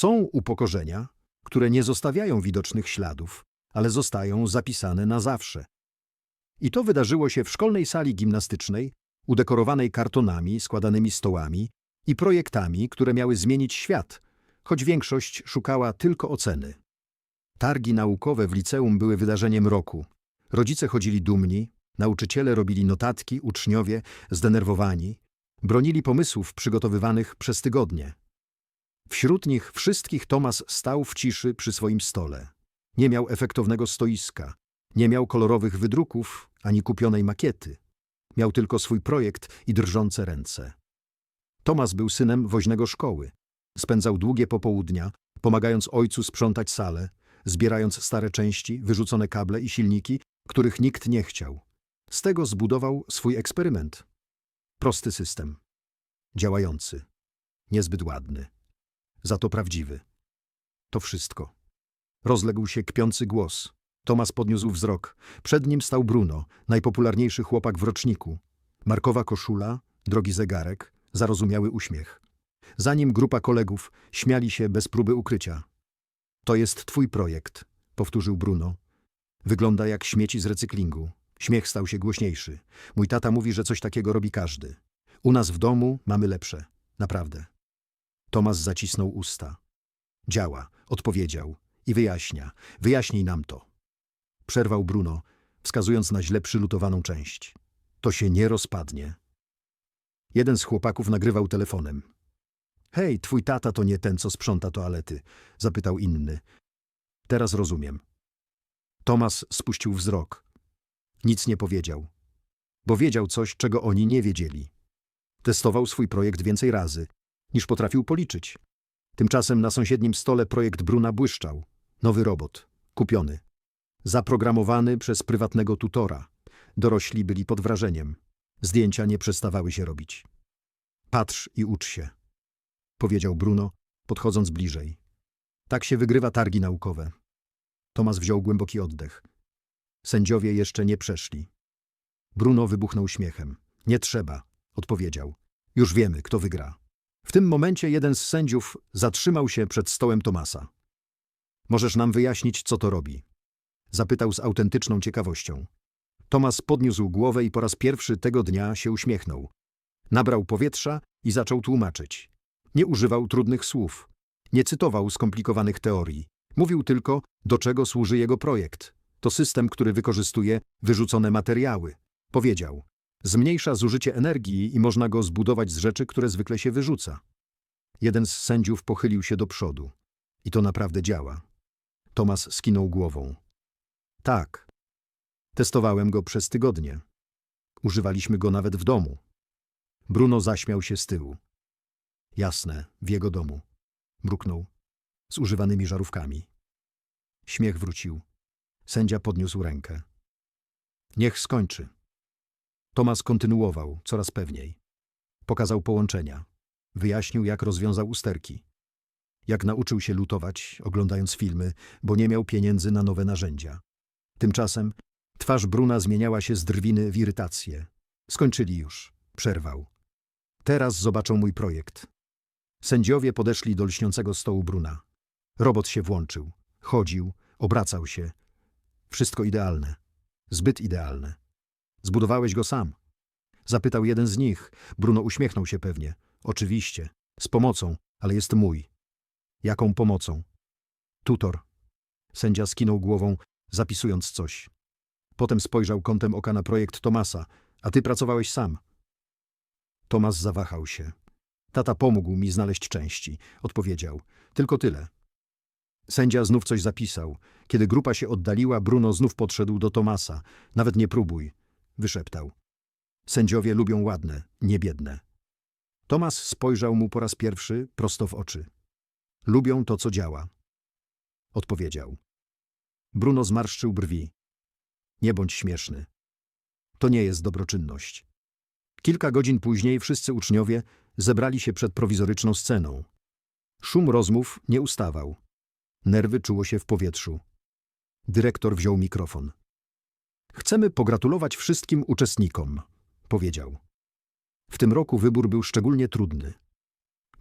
Są upokorzenia, które nie zostawiają widocznych śladów, ale zostają zapisane na zawsze. I to wydarzyło się w szkolnej sali gimnastycznej, udekorowanej kartonami, składanymi stołami i projektami, które miały zmienić świat, choć większość szukała tylko oceny. Targi naukowe w liceum były wydarzeniem roku. Rodzice chodzili dumni, nauczyciele robili notatki, uczniowie zdenerwowani, bronili pomysłów przygotowywanych przez tygodnie. Wśród nich wszystkich Tomas stał w ciszy przy swoim stole. Nie miał efektownego stoiska, nie miał kolorowych wydruków ani kupionej makiety. Miał tylko swój projekt i drżące ręce. Tomas był synem woźnego szkoły. Spędzał długie popołudnia, pomagając ojcu sprzątać salę, zbierając stare części, wyrzucone kable i silniki, których nikt nie chciał. Z tego zbudował swój eksperyment. Prosty system. Działający. Niezbyt ładny. Za to prawdziwy. To wszystko. Rozległ się kpiący głos. Tomas podniósł wzrok. Przed nim stał Bruno, najpopularniejszy chłopak w roczniku. Markowa koszula, drogi zegarek, zarozumiały uśmiech. Za nim grupa kolegów śmiali się bez próby ukrycia. To jest twój projekt, powtórzył Bruno. Wygląda jak śmieci z recyklingu. Śmiech stał się głośniejszy. Mój tata mówi, że coś takiego robi każdy. U nas w domu mamy lepsze. Naprawdę. Tomas zacisnął usta. Działa, odpowiedział. I wyjaśnia. Wyjaśnij nam to. Przerwał Bruno, wskazując na źle przylutowaną część. To się nie rozpadnie. Jeden z chłopaków nagrywał telefonem. Hej, twój tata to nie ten, co sprząta toalety, zapytał inny. Teraz rozumiem. Tomas spuścił wzrok. Nic nie powiedział, bo wiedział coś, czego oni nie wiedzieli. Testował swój projekt więcej razy, niż potrafił policzyć. Tymczasem na sąsiednim stole projekt Bruna błyszczał. Nowy robot, kupiony. Zaprogramowany przez prywatnego tutora. Dorośli byli pod wrażeniem. Zdjęcia nie przestawały się robić. Patrz i ucz się, powiedział Bruno, podchodząc bliżej. Tak się wygrywa targi naukowe. Tomas wziął głęboki oddech. Sędziowie jeszcze nie przeszli. Bruno wybuchnął śmiechem. Nie trzeba, odpowiedział. Już wiemy, kto wygra. W tym momencie jeden z sędziów zatrzymał się przed stołem Tomasa. Możesz nam wyjaśnić, co to robi? Zapytał z autentyczną ciekawością. Tomas podniósł głowę i po raz pierwszy tego dnia się uśmiechnął. Nabrał powietrza i zaczął tłumaczyć. Nie używał trudnych słów. Nie cytował skomplikowanych teorii. Mówił tylko, do czego służy jego projekt. To system, który wykorzystuje wyrzucone materiały. Powiedział, zmniejsza zużycie energii i można go zbudować z rzeczy, które zwykle się wyrzuca. Jeden z sędziów pochylił się do przodu. I to naprawdę działa. Tomas skinął głową. Tak. Testowałem go przez tygodnie. Używaliśmy go nawet w domu. Bruno zaśmiał się z tyłu. Jasne, w jego domu. Mruknął. Z używanymi żarówkami. Śmiech wrócił. Sędzia podniósł rękę. Niech skończy. Tomas kontynuował, coraz pewniej. Pokazał połączenia. Wyjaśnił, jak rozwiązał usterki. Jak nauczył się lutować, oglądając filmy, bo nie miał pieniędzy na nowe narzędzia. Tymczasem twarz Bruna zmieniała się z drwiny w irytację. Skończyli już. Przerwał. Teraz zobaczą mój projekt. Sędziowie podeszli do lśniącego stołu Bruna. Robot się włączył. Chodził, obracał się. Wszystko idealne. Zbyt idealne. Zbudowałeś go sam. Zapytał jeden z nich. Bruno uśmiechnął się pewnie. Oczywiście. Z pomocą, ale jest mój. Jaką pomocą? Tutor. Sędzia skinął głową, zapisując coś. Potem spojrzał kątem oka na projekt Tomasa. A ty pracowałeś sam. Tomas zawahał się. Tata pomógł mi znaleźć części, odpowiedział. Tylko tyle. Sędzia znów coś zapisał. Kiedy grupa się oddaliła, Bruno znów podszedł do Tomasa. Nawet nie próbuj, wyszeptał. Sędziowie lubią ładne, nie biedne. Tomas spojrzał mu po raz pierwszy prosto w oczy. Lubią to, co działa. Odpowiedział. Bruno zmarszczył brwi. Nie bądź śmieszny. To nie jest dobroczynność. Kilka godzin później wszyscy uczniowie zebrali się przed prowizoryczną sceną. Szum rozmów nie ustawał. Nerwy czuło się w powietrzu. Dyrektor wziął mikrofon. Chcemy pogratulować wszystkim uczestnikom, powiedział. W tym roku wybór był szczególnie trudny.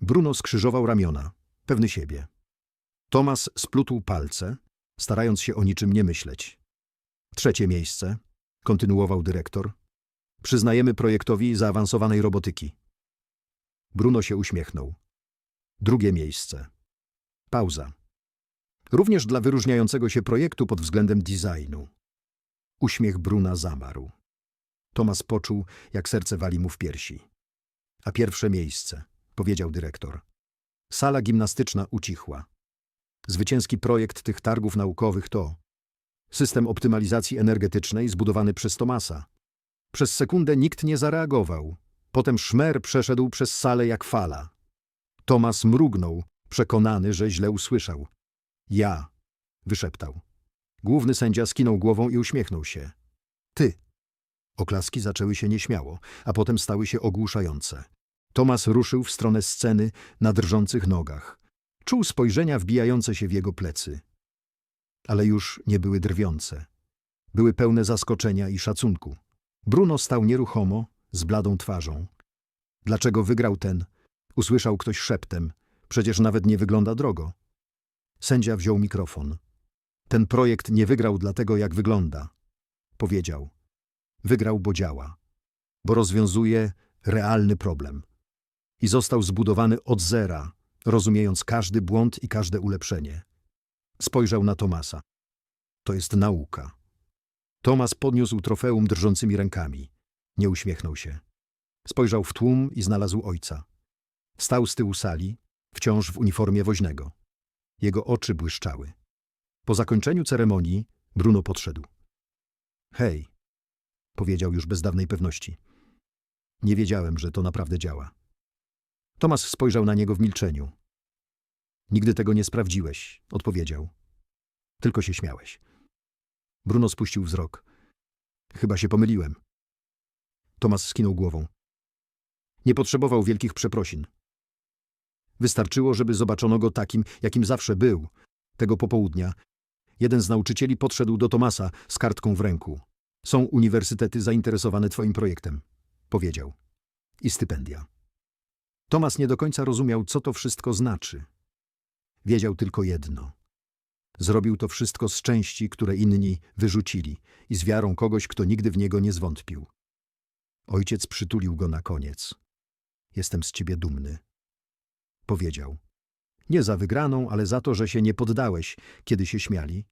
Bruno skrzyżował ramiona, pewny siebie. Tomas splutł palce, starając się o niczym nie myśleć. Trzecie miejsce, kontynuował dyrektor. Przyznajemy projektowi zaawansowanej robotyki. Bruno się uśmiechnął. Drugie miejsce. Pauza. Również dla wyróżniającego się projektu pod względem designu. Uśmiech Bruna zamarł. Tomas poczuł, jak serce wali mu w piersi. A pierwsze miejsce, powiedział dyrektor. Sala gimnastyczna ucichła. Zwycięski projekt tych targów naukowych to system optymalizacji energetycznej zbudowany przez Tomasa. Przez sekundę nikt nie zareagował. Potem szmer przeszedł przez salę jak fala. Tomas mrugnął, przekonany, że źle usłyszał. Ja, wyszeptał. Główny sędzia skinął głową i uśmiechnął się. Ty. Oklaski zaczęły się nieśmiało, a potem stały się ogłuszające. Tomas ruszył w stronę sceny na drżących nogach. Czuł spojrzenia wbijające się w jego plecy. Ale już nie były drwiące. Były pełne zaskoczenia i szacunku. Bruno stał nieruchomo, z bladą twarzą. Dlaczego wygrał ten? Usłyszał ktoś szeptem. Przecież nawet nie wygląda drogo. Sędzia wziął mikrofon. Ten projekt nie wygrał dlatego, jak wygląda. Powiedział. Wygrał, bo działa. Bo rozwiązuje realny problem. I został zbudowany od zera, rozumiejąc każdy błąd i każde ulepszenie. Spojrzał na Tomasa. To jest nauka. Tomas podniósł trofeum drżącymi rękami. Nie uśmiechnął się. Spojrzał w tłum i znalazł ojca. Stał z tyłu sali, wciąż w uniformie woźnego. Jego oczy błyszczały. Po zakończeniu ceremonii Bruno podszedł. Hej, powiedział już bez dawnej pewności. Nie wiedziałem, że to naprawdę działa. Tomas spojrzał na niego w milczeniu. Nigdy tego nie sprawdziłeś, odpowiedział. Tylko się śmiałeś. Bruno spuścił wzrok. Chyba się pomyliłem. Tomas skinął głową. Nie potrzebował wielkich przeprosin. Wystarczyło, żeby zobaczono go takim, jakim zawsze był. Tego popołudnia jeden z nauczycieli podszedł do Tomasa z kartką w ręku. Są uniwersytety zainteresowane twoim projektem, powiedział. I stypendia. Tomas nie do końca rozumiał, co to wszystko znaczy. Wiedział tylko jedno. Zrobił to wszystko z części, które inni wyrzucili i z wiarą kogoś, kto nigdy w niego nie zwątpił. Ojciec przytulił go na koniec. Jestem z ciebie dumny. Powiedział. Nie za wygraną, ale za to, że się nie poddałeś, kiedy się śmiali.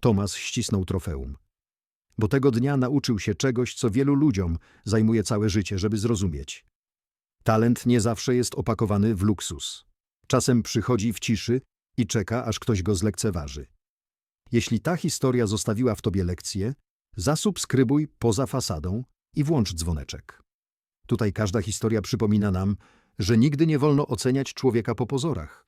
Tomas ścisnął trofeum. Bo tego dnia nauczył się czegoś, co wielu ludziom zajmuje całe życie, żeby zrozumieć. Talent nie zawsze jest opakowany w luksus. Czasem przychodzi w ciszy i czeka, aż ktoś go zlekceważy. Jeśli ta historia zostawiła w tobie lekcję, zasubskrybuj poza fasadą i włącz dzwoneczek. Tutaj każda historia przypomina nam, że nigdy nie wolno oceniać człowieka po pozorach.